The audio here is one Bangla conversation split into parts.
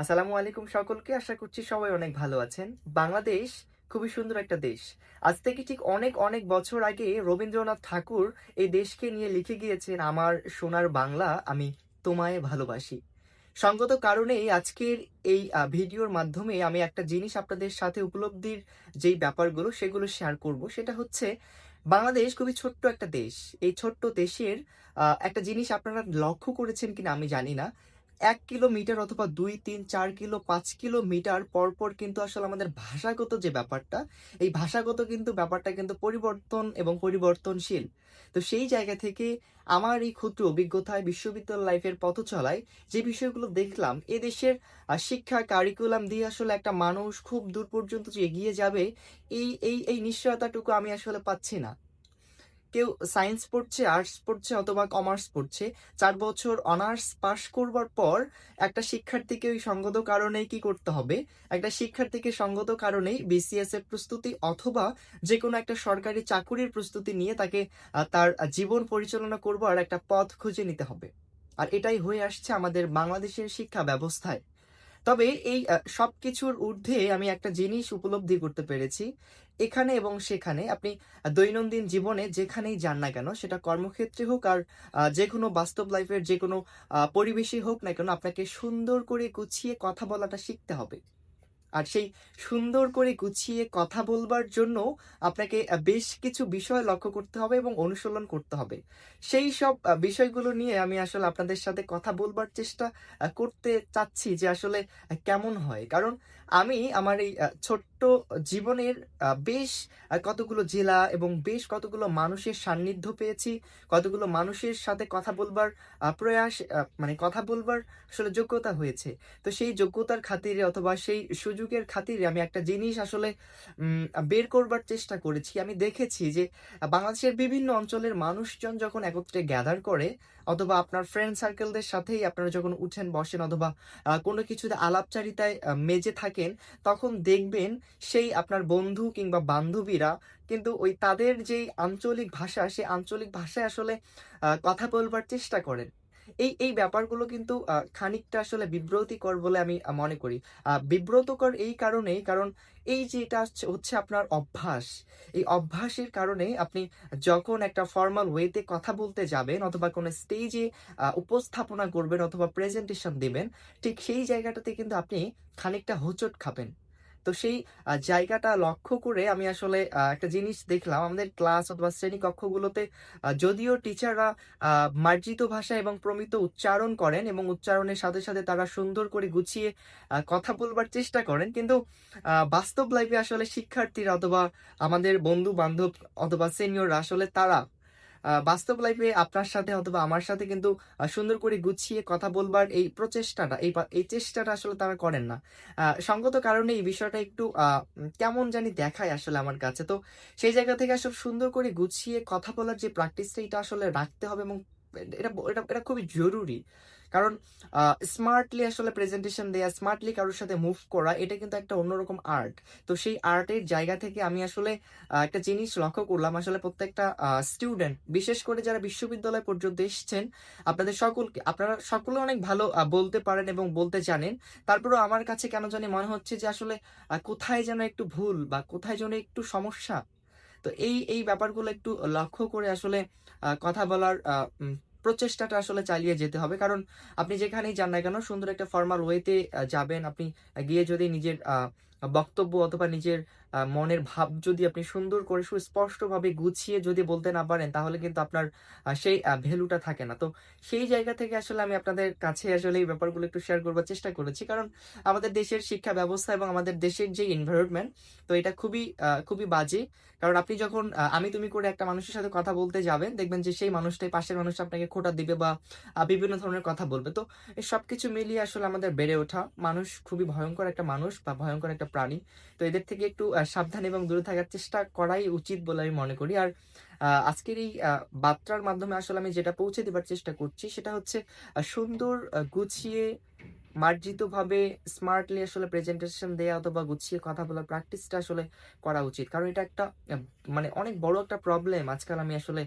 আসসালামু আলাইকুম সকলকে। আশা করছি সবাই অনেক ভালো আছেন। বাংলাদেশ খুবই সুন্দর একটা দেশ। আজ থেকে ঠিক অনেক অনেক বছর আগে রবীন্দ্রনাথ ঠাকুর এই দেশকে নিয়ে লিখে গিয়েছেন, আমার সোনার বাংলা আমি তোমায় ভালোবাসি। সঙ্গত কারণেই আজকের এই ভিডিওর মাধ্যমে আমি একটা জিনিস আপনাদের সাথে উপলব্ধির যেই ব্যাপারগুলো, সেগুলো শেয়ার করব। সেটা হচ্ছে, বাংলাদেশ খুবই ছোট্ট একটা দেশ। এই ছোট্ট দেশের একটা জিনিস আপনারা লক্ষ্য করেছেন কিনা আমি জানি না। এক কিলোমিটার অথবা দুই, তিন, চার কিলো, পাঁচ কিলোমিটার পর পর কিন্তু আসলে আমাদের ভাষাগত যে ব্যাপারটা, এই ভাষাগত কিন্তু ব্যাপারটা কিন্তু পরিবর্তন এবং পরিবর্তনশীল। তো সেই জায়গা থেকে আমার এই ক্ষুদ্র অভিজ্ঞতায় বিশ্ববিদ্যালয় লাইফের পথ চলায় যে বিষয়গুলো দেখলাম এ দেশের শিক্ষা কারিকুলাম দিয়ে আসলে একটা মানুষ খুব দূর পর্যন্ত যে এগিয়ে যাবে, এই এই এই নিশ্চয়তাটুকু আমি আসলে পাচ্ছি না। কেউ সায়েন্স পড়ছে আর্টস পড়ছে অথবা কমার্স পড়ছে, চার বছর অনার্স পাশ করবার পর একটা শিক্ষার্থীকে ওই সঙ্গত কারণেই কি করতে হবে? একটা শিক্ষার্থীকে সঙ্গত কারণেই বিসিএস এর প্রস্তুতি অথবা যে কোনো একটা সরকারি চাকুরির প্রস্তুতি নিয়ে তাকে তার জীবন পরিচালনা করবার একটা পথ খুঁজে নিতে হবে। আর এটাই হয়ে আসছে আমাদের বাংলাদেশের শিক্ষা ব্যবস্থায়। তবে এই সব কিছুর ঊর্ধ্বে আমি একটা জিনিস উপলব্ধি করতে পেরেছি। এখানে এবং সেখানে আপনি দৈনন্দিন জীবনে যেখানেই যান না কেন, সেটা কর্মক্ষেত্রে হোক আর যে কোনো বাস্তব লাইফের যে কোনো পরিবেশে হোক না কেন, আপনাকে সুন্দর করে গুছিয়ে কথা বলাটা শিখতে হবে। আর সেই সুন্দর করে গুছিয়ে কথা বলবার জন্য আপনাকে বেশ কিছু বিষয় লক্ষ্য করতে হবে এবং অনুশীলন করতে হবে। সেই সব বিষয়গুলো নিয়ে আমি আসলে আপনাদের সাথে কথা বলবার চেষ্টা করতে চাচ্ছি যে আসলে কেমন হয়। কারণ আমি আমার এই ছোট্ট জীবনের বেশ কতগুলো জেলা এবং বেশ কতগুলো মানুষের সান্নিধ্য পেয়েছি, কতগুলো মানুষের সাথে কথা বলবার প্রয়াস মানে কথা বলবার আসলে যোগ্যতা হয়েছে। তো সেই যোগ্যতার খাতিরে অথবা সেই সুযোগের খাতিরে আমি একটা জিনিস আসলে বের করবার চেষ্টা করেছি। আমি দেখেছি যে, বাংলাদেশের বিভিন্ন অঞ্চলের মানুষজন যখন একত্রে গ্যাদার করে, অথবা আপনার ফ্রেন্ড সার্কেলদের সাথেই আপনারা যখন উঠেন, বসেন, অথবা কোনো কিছুতে আলাপচারিতায় মেজে থাকেন, তখন দেখবেন সেই আপনার বন্ধু কিংবা বান্ধবীরা কিন্তু ওই তাদের যেই আঞ্চলিক ভাষা, সেই আঞ্চলিক ভাষায় আসলে কথা বলবার চেষ্টা করেন। এই এই ব্যাপারগুলো কিন্তু খানিকটা আসলে বিব্রতিকর বলে আমি মনে করি। বিব্রতকর এই কারণেই, কারণ এই যে এটা হচ্ছে আপনার অভ্যাস, এই অভ্যাসের কারণে আপনি যখন একটা ফর্মাল ওয়েতে কথা বলতে যাবেন অথবা কোনো স্টেজে উপস্থাপনা করবেন অথবা প্রেজেন্টেশন দিবেন, ঠিক সেই জায়গাটাতে কিন্তু আপনি খানিকটা হোঁচট খাবেন। তো সেই জায়গাটা লক্ষ্য করে আমি আসলে একটা জিনিস দেখলাম। আমাদের ক্লাস অথবা শ্রেণি কক্ষগুলোতে যদিও টিচাররা মার্জিত ভাষা এবং প্রমিত উচ্চারণ করেন এবং উচ্চারণের সাথে সাথে তারা সুন্দর করে গুছিয়ে কথা বলবার চেষ্টা করেন, কিন্তু বাস্তব লাইফে আসলে শিক্ষার্থীরা অথবা আমাদের বন্ধু বান্ধব অথবা সিনিয়ররা আসলে তারা বাস্তব লাইফে আপনার সাথে অথবা আমার সাথে কিন্তু সুন্দর করে গুছিয়ে কথা বলবার এই প্রচেষ্টাটা, এই এই চেষ্টাটা আসলে তারা করেন না। সঙ্গত কারণে এই বিষয়টা একটু কেমন জানি দেখায় আসলে আমার কাছে। তো সেই জায়গা থেকে আসলে সুন্দর করে গুছিয়ে কথা বলার যে প্র্যাকটিসটা এটা আসলে রাখতে হবে এবং এটা এটা এটা খুবই জরুরি। কারণ স্মার্টলি আসলে প্রেজেন্টেশন দেয়া স্মার্টলি কারোর সাথে মুভ করা, এটা কিন্তু একটা অন্যরকম আর্ট তো সেই আর্টের জায়গা থেকে আমি আসলে একটা জিনিস লক্ষ্য করলাম আসলে প্রত্যেকটা স্টুডেন্ট বিশেষ করে যারা বিশ্ববিদ্যালয় পর্যন্ত এসছেন, আপনাদের সকলকে, আপনারা সকলে অনেক ভালো বলতে পারেন এবং বলতে জানেন। তারপরেও আমার কাছে কেন জানি মনে হচ্ছে যে আসলে কোথায় যেন একটু ভুল বা কোথায় যেন একটু সমস্যা। তো এই এই ব্যাপারগুলো একটু লক্ষ্য করে আসলে কথা বলার প্রচেষ্টাটা আসলে চালিয়ে যেতে হবে। কারণ আপনি যেখানেই যান না কেন, সুন্দর একটা ফর্মাল ওয়েতে যাবেন। আপনি গিয়ে যদি নিজের বক্তব্য অথবা নিজের মনের ভাব যদি আপনি সুন্দর করে সুস্পষ্টভাবে গুছিয়ে যদি বলতে না পারেন, তাহলে কিন্তু আপনার সেই ভ্যালুটা থাকে না। তো সেই জায়গা থেকে আসলে আমি আপনাদের কাছে আসলে এই ব্যাপারগুলো একটু শেয়ার করবার চেষ্টা করেছি। কারণ আমাদের দেশের শিক্ষা ব্যবস্থা এবং আমাদের দেশের যে এনভায়রনমেন্ট তো এটা খুবই খুবই বাজে। কারণ আপনি যখন আমি তুমি করে একটা মানুষের সাথে কথা বলতে যাবেন, দেখবেন যে সেই মানুষটাই পাশের মানুষ আপনাকে খোটা দিবে বা বিভিন্ন ধরনের কথা বলবে। তো সবকিছু মিলিয়ে আসলে আমাদের বেড়ে ওঠা। মানুষ খুবই ভয়ঙ্কর একটা মানুষ বা ভয়ঙ্কর একটা প্রাণী। তো এদের থেকে একটু সাবধান এবং দূরে থাকার চেষ্টা করাই উচিত বলে আমি মনে করি। আর আজকের এই বার্তার মাধ্যমে আসলে আমি যেটা পৌঁছে দেবার চেষ্টা করছি সেটা হচ্ছে সুন্দর গুছিয়ে, মার্জিতভাবে স্মার্টলি আসলে প্রেজেন্টেশন দেয়া অথবা গুছিয়ে কথা বলার প্র্যাকটিসটা আসলে করা উচিত। কারণ এটা একটা মানে অনেক বড় একটা প্রবলেম আজকাল আমি আসলে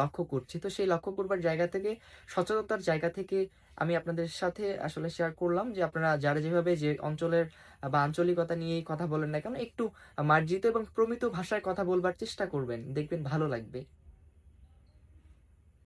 লক্ষ্য করছি। তো সেই লক্ষ্য করবার জায়গা থেকে, সচেতনতার জায়গা থেকে আমি আপনাদের সাথে আসলে শেয়ার করলাম যে আপনারা যারা যেভাবে যে অঞ্চলের বা আঞ্চলিকতা নিয়েই কথা বলেন না কেন, একটু মার্জিত এবং প্রমিত ভাষায় কথা বলবার চেষ্টা করবেন। দেখবেন ভালো লাগবে।